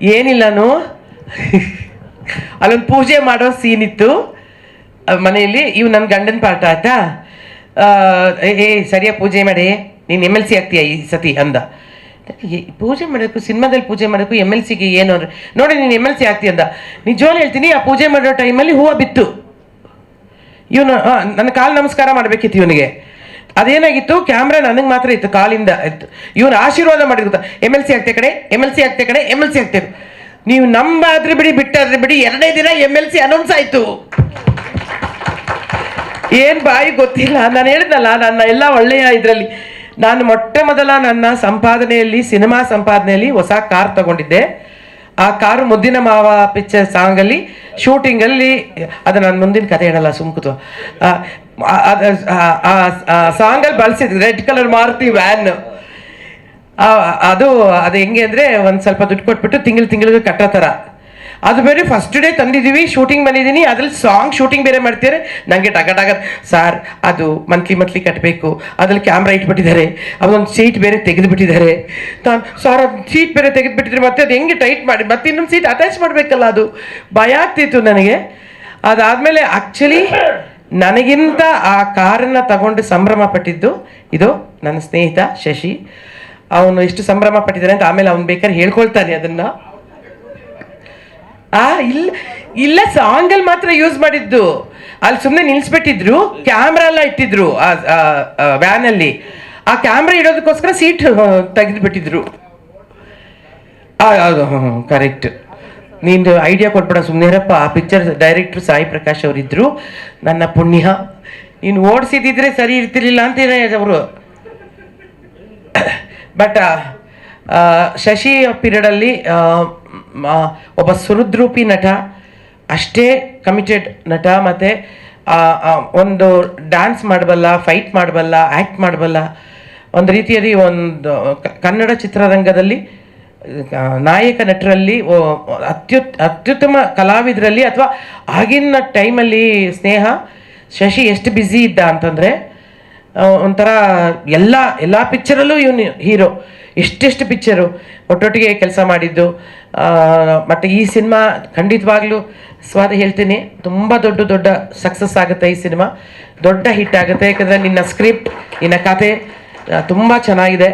ಏನಿಲ್ಲನು ಅಲ್ಲೊಂದು ಪೂಜೆ ಮಾಡೋ ಸೀನ್ ಇತ್ತು. ಮನೆಯಲ್ಲಿ. ಇವು ನನ್ನ ಗಂಡನ ಪಾಠ ಆಯ್ತಾ? ಏ ಸರಿಯಾಗಿ ಪೂಜೆ ಮಾಡಿ. ನೀನು ಎಂ ಎಲ್ ಸಿ ಆಗ್ತೀಯ ಈ ಸತಿ ಅಂದ. ಪೂಜೆ ಮಾಡೋಕ್ಕೂ, ಸಿನಿಮಾದಲ್ಲಿ ಪೂಜೆ ಮಾಡೋಕ್ಕೂ ಎಂ ಎಲ್ ಸಿಗೆ ಏನು ಅಂದ್ರೆ ನೋಡಿ, ನೀನು ಎಂ ಎಲ್ ಸಿ ಆಗ್ತೀಯ ಅಂದ. ನಿಜವಾಗ್ಲೂ ಹೇಳ್ತೀನಿ, ಆ ಪೂಜೆ ಮಾಡೋ ಟೈಮಲ್ಲಿ ಹೂವು ಬಿತ್ತು. ಇವನು ನನ್ನ ಕಾಲು ನಮಸ್ಕಾರ ಮಾಡಬೇಕಿತ್ತು ಇವನಿಗೆ. ಅದೇನಾಗಿತ್ತು? ಕ್ಯಾಮ್ರಾ ನನಗೆ ಮಾತ್ರ ಇತ್ತು, ಕಾಲಿಂದ ಇತ್ತು. ಇವನು ಆಶೀರ್ವಾದ ಮಾಡಿರ್ತ ಎಂ ಎಲ್ ಸಿ ಆಗ್ತೆ ಕಡೆ ಎಂ ಎಲ್ ಸಿ ಆಗ್ತೆ ಕಡೆ ಎಂ ಎಲ್ ಸಿ ಆಗ್ತೇವೆ ನೀವು ನಂಬಾದ್ರೆ ಬಿಡಿ, ಬಿಟ್ಟಾದ್ರೆ ಬಿಡಿ ಎರಡನೇ ದಿನ ಎಂ ಎಲ್ ಸಿ ಅನೌನ್ಸ್ ಆಯಿತು. ಏನ್ ಬಾಯಿ ಗೊತ್ತಿಲ್ಲ. ನಾನು ಹೇಳಿದ್ನಲ್ಲ ನನ್ನ ಎಲ್ಲ ಒಳ್ಳೆಯ ಇದರಲ್ಲಿ. ನಾನು ಮೊಟ್ಟ ಮೊದಲ ನನ್ನ ಸಂಪಾದನೆಯಲ್ಲಿ, ಸಿನಿಮಾ ಸಂಪಾದನೆಯಲ್ಲಿ ಹೊಸ ಕಾರ್ ತಗೊಂಡಿದ್ದೆ. ಆ ಕಾರು ಮುದ್ದಿನ ಮಾವ ಪಿಕ್ಚರ್ ಸಾಂಗಲ್ಲಿ ಶೂಟಿಂಗಲ್ಲಿ, ಅದು ನಾನು ಮುಂದಿನ ಕತೆ ಹೇಳಲ್ಲ ಸುಮ್ಕುತು ಆ ಸಾಂಗಲ್ಲಿ ಬಳಸಿದ್ರು ರೆಡ್ ಕಲರ್ ಮಾರುತಿ ವ್ಯಾನ್. ಅದು ಅದು ಹೆಂಗೆ ಅಂದರೆ ಒಂದು ಸ್ವಲ್ಪ ದುಡ್ಡು ಕೊಟ್ಬಿಟ್ಟು ತಿಂಗಳು ತಿಂಗಳಿಗೆ ಕಟ್ಟೋ ಥರ. ಅದು ಬೇರೆ ಫಸ್ಟ್ ಡೇ ತಂದಿದ್ದೀವಿ ಶೂಟಿಂಗ್ ಬಂದಿದ್ದೀನಿ, ಅದ್ರಲ್ಲಿ ಸಾಂಗ್ ಶೂಟಿಂಗ್ ಬೇರೆ ಮಾಡ್ತಾರೆ ನನಗೆ ಟಗ ಟಗ ಸಾರ್ ಅದು ಮಂತ್ಲಿ ಮಂತ್ಲಿ ಕಟ್ಟಬೇಕು ಅದ್ರಲ್ಲಿ ಕ್ಯಾಮ್ರಾ ಇಟ್ಬಿಟ್ಟಿದ್ದಾರೆ. ಅದೊಂದು ಸೀಟ್ ಬೇರೆ ತೆಗೆದುಬಿಟ್ಟಿದ್ದಾರೆ. ತಾನು ಸರ್ ಅದು ಸೀಟ್ ಬೇರೆ ತೆಗೆದುಬಿಟ್ಟಿದ್ರೆ ಮತ್ತೆ ಅದು ಹೆಂಗೆ ಟೈಟ್ ಮಾಡಿ, ಮತ್ತೆ ಇನ್ನೊಂದು ಸೀಟ್ ಅಟ್ಯಾಚ್ ಮಾಡಬೇಕಲ್ಲ ಅದು? ಭಯ ಆಗ್ತಿತ್ತು ನನಗೆ. ಅದಾದಮೇಲೆ ಆ್ಯಕ್ಚುಲಿ ನನಗಿಂತ ಆ ಕಾರನ್ನು ತಗೊಂಡು ಸಂಭ್ರಮ ಪಟ್ಟಿದ್ದು ಇದು ನನ್ನ ಸ್ನೇಹಿತ ಶಶಿ. ಅವನು ಎಷ್ಟು ಸಂಭ್ರಮ ಪಟ್ಟಿದ್ದಾನೆ ಅಂತ ಆಮೇಲೆ ಅವ್ನು ಬೇಕಾದ್ರೆ ಹೇಳ್ಕೊಳ್ತಾನೆ ಅದನ್ನ. ಆ, ಇಲ್ಲ ಇಲ್ಲ ಸಾಂಗಲ್ಲಿ ಮಾತ್ರ ಯೂಸ್ ಮಾಡಿದ್ದು. ಅಲ್ಲಿ ಸುಮ್ಮನೆ ನಿಲ್ಸ್ಬಿಟ್ಟಿದ್ರು ಕ್ಯಾಮ್ರಾ ಎಲ್ಲ ಇಟ್ಟಿದ್ರು ಆ ವ್ಯಾನಲ್ಲಿ ಆ ಕ್ಯಾಮ್ರಾ ಇಡೋದಕ್ಕೋಸ್ಕರ ಸೀಟ್ ತೆಗೆದುಬಿಟ್ಟಿದ್ರು. ಕರೆಕ್ಟ್ ನೀನು ಐಡಿಯಾ ಕೊಟ್ಬಿಡ ಸುಮ್ಮನೆರಪ್ಪ ಆ ಪಿಕ್ಚರ್ ಡೈರೆಕ್ಟ್ರು ಸಾಯಿ ಪ್ರಕಾಶ್ ಅವರಿದ್ರು. ನನ್ನ ಪುಣ್ಯ. ನೀನು ಓಡಿಸಿದ್ರೆ ಸರಿ ಇರ್ತಿರ್ಲಿಲ್ಲ ಅಂತೀರ ಅವರು. ಬಟ್ ಶಶಿ ಪೀರಿಯಡಲ್ಲಿ ಒಬ್ಬ ಸುರದ್ರೂಪಿ ನಟ, ಅಷ್ಟೇ ಕಮಿಟೆಡ್ ನಟ ಮತ್ತು ಒಂದು ಡ್ಯಾನ್ಸ್ ಮಾಡಬಲ್ಲ ಫೈಟ್ ಮಾಡಬಲ್ಲ ಆ್ಯಕ್ಟ್ ಮಾಡಬಲ್ಲ, ಒಂದು ರೀತಿಯಲ್ಲಿ ಒಂದು ಕನ್ನಡ ಚಿತ್ರರಂಗದಲ್ಲಿ ನಾಯಕ ನಟರಲ್ಲಿ ಅತ್ಯುತ್, ಅತ್ಯುತ್ತಮ ಕಲಾವಿದರಲ್ಲಿ ಅಥವಾ ಆಗಿನ ಟೈಮಲ್ಲಿ ಸ್ನೇಹ, ಶಶಿ ಎಷ್ಟು ಬ್ಯುಸಿ ಇದ್ದ ಅಂತಂದರೆ ಒಂಥರ ಎಲ್ಲ ಎಲ್ಲ ಪಿಕ್ಚರಲ್ಲೂ ಇವನು ಹೀರೋ ಇಷ್ಟಿಷ್ಟು ಪಿಕ್ಚರು ಒಟ್ಟೊಟ್ಟಿಗೆ ಕೆಲಸ ಮಾಡಿದ್ದು. ಮತ್ತು ಈ ಸಿನಿಮಾ ಖಂಡಿತವಾಗ್ಲೂ ಸ್ವಾದ ಹೇಳ್ತೀನಿ, ತುಂಬ ದೊಡ್ಡ ದೊಡ್ಡ ಸಕ್ಸಸ್ ಆಗುತ್ತೆ ಈ ಸಿನಿಮಾ ದೊಡ್ಡ ಹಿಟ್ ಆಗುತ್ತೆ, ಯಾಕಂದರೆ ನಿನ್ನ ಸ್ಕ್ರಿಪ್ಟ್ ನಿನ್ನ ಕತೆ ತುಂಬ ಚೆನ್ನಾಗಿದೆ.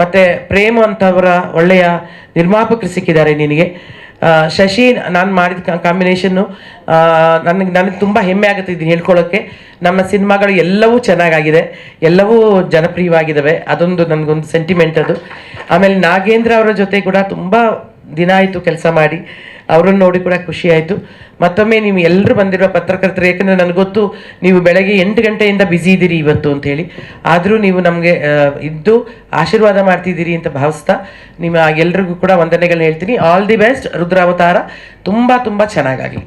ಮತ್ತು ಪ್ರೇಮ್ ಅಂತವರ ಒಳ್ಳೆಯ ನಿರ್ಮಾಪಕರು ಸಿಕ್ಕಿದ್ದಾರೆ ನಿನಗೆ. ಶಶಿ, ನಾನು ಮಾಡಿದ ಕಾಂಬಿನೇಷನ್ನು ನನಗೆ ನನಗೆ ತುಂಬ ಹೆಮ್ಮೆ ಆಗುತ್ತೆ ಇದನ್ನು ಹೇಳ್ಕೊಳ್ಳೋಕ್ಕೆ ನಮ್ಮ ಸಿನಿಮಾಗಳು ಎಲ್ಲವೂ ಚೆನ್ನಾಗಾಗಿದೆ, ಎಲ್ಲವೂ ಜನಪ್ರಿಯವಾಗಿದ್ದಾವೆ ಅದೊಂದು ನನಗೊಂದು ಸೆಂಟಿಮೆಂಟ್ ಅದು. ಆಮೇಲೆ ನಾಗೇಂದ್ರ ಅವರ ಜೊತೆ ಕೂಡ ತುಂಬ ದಿನ ಆಯಿತು ಕೆಲಸ ಮಾಡಿ. ಅವರನ್ನು ನೋಡಿ ಕೂಡ ಖುಷಿ ಆಯಿತು. ಮತ್ತೊಮ್ಮೆ ನೀವು ಎಲ್ಲರೂ ಬಂದಿರೋ ಪತ್ರಕರ್ತರು ಏಕೆಂದರೆ ನನಗೆ ಗೊತ್ತು ನೀವು ಬೆಳಗ್ಗೆ ಎಂಟು ಗಂಟೆಯಿಂದ ಬ್ಯುಸಿ ಇದ್ದೀರಿ ಇವತ್ತು ಅಂಥೇಳಿ ಆದರೂ ನೀವು ನಮಗೆ ಇದ್ದು ಆಶೀರ್ವಾದ ಮಾಡ್ತಿದ್ದೀರಿ ಅಂತ ಭಾವಿಸ್ತಾ ನಿಮ್ಮ ಎಲ್ರಿಗೂ ಕೂಡ ವಂದನೆಗಳನ್ನ ಹೇಳ್ತೀನಿ. All the best Rudravatara. ತುಂಬ ತುಂಬ ಚೆನ್ನಾಗಾಗಲಿ.